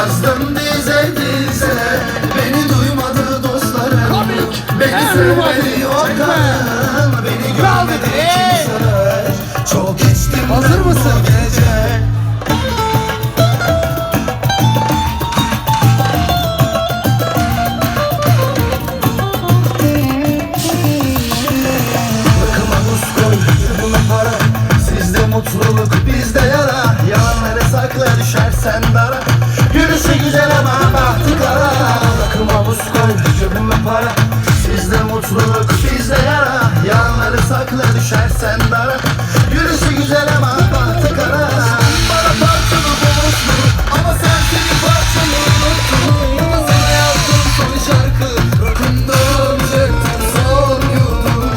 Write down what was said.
Yazdım dize dize Beni duymadı dostlarım. Komik. Beni sevmedi ortağım Beni görmedi Hey. kimse Çok içtim Hazır ben bu mısın? gece. Mutluluk, bizde yara. Yalanları sakla, düşersen dara buz koy cebime para. Sizde mutluluk bizde yara. Yanları sakla düşersen dara. Yürüyüşü güzel ama bahtı kara Bana parçalı bulutlu Ama sen seni parçalı unuttun. Ama sana son şarkı Rock'n'roll cepten son yurdum.